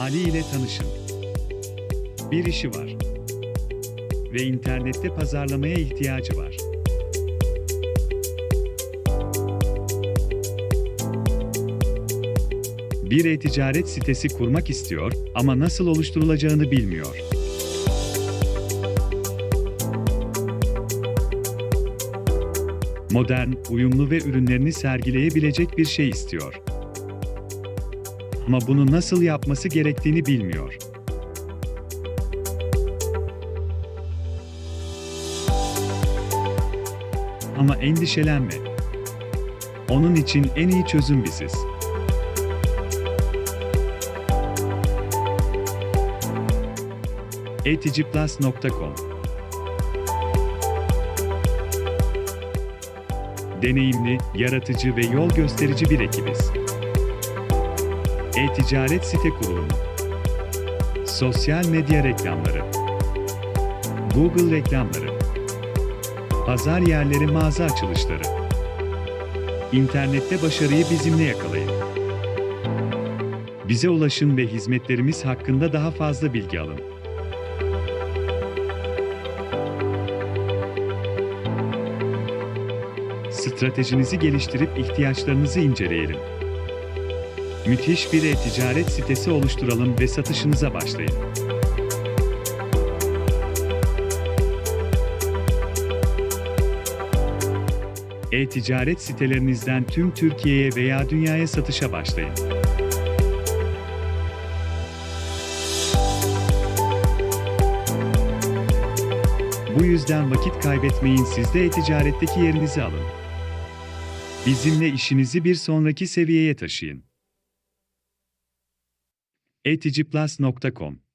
Ali ile tanışın. Bir işi var. Ve internette pazarlamaya ihtiyacı var. Bir e-ticaret sitesi kurmak istiyor ama nasıl oluşturulacağını bilmiyor. Modern, uyumlu ve ürünlerini sergileyebilecek bir şey istiyor. Ama bunu nasıl yapması gerektiğini bilmiyor. Ama endişelenme. Onun için en iyi çözüm biziz. eticiplus.com Deneyimli, yaratıcı ve yol gösterici bir ekibiz. E-ticaret site kurulumu. Sosyal medya reklamları. Google reklamları. Pazar yerleri mağaza açılışları. İnternette başarıyı bizimle yakalayın. Bize ulaşın ve hizmetlerimiz hakkında daha fazla bilgi alın. Stratejinizi geliştirip ihtiyaçlarınızı inceleyelim. Müthiş bir e-ticaret sitesi oluşturalım ve satışınıza başlayın. E-ticaret sitelerinizden tüm Türkiye'ye veya dünyaya satışa başlayın. Bu yüzden vakit kaybetmeyin siz de e-ticaretteki yerinizi alın. Bizimle işinizi bir sonraki seviyeye taşıyın. eticiplus.com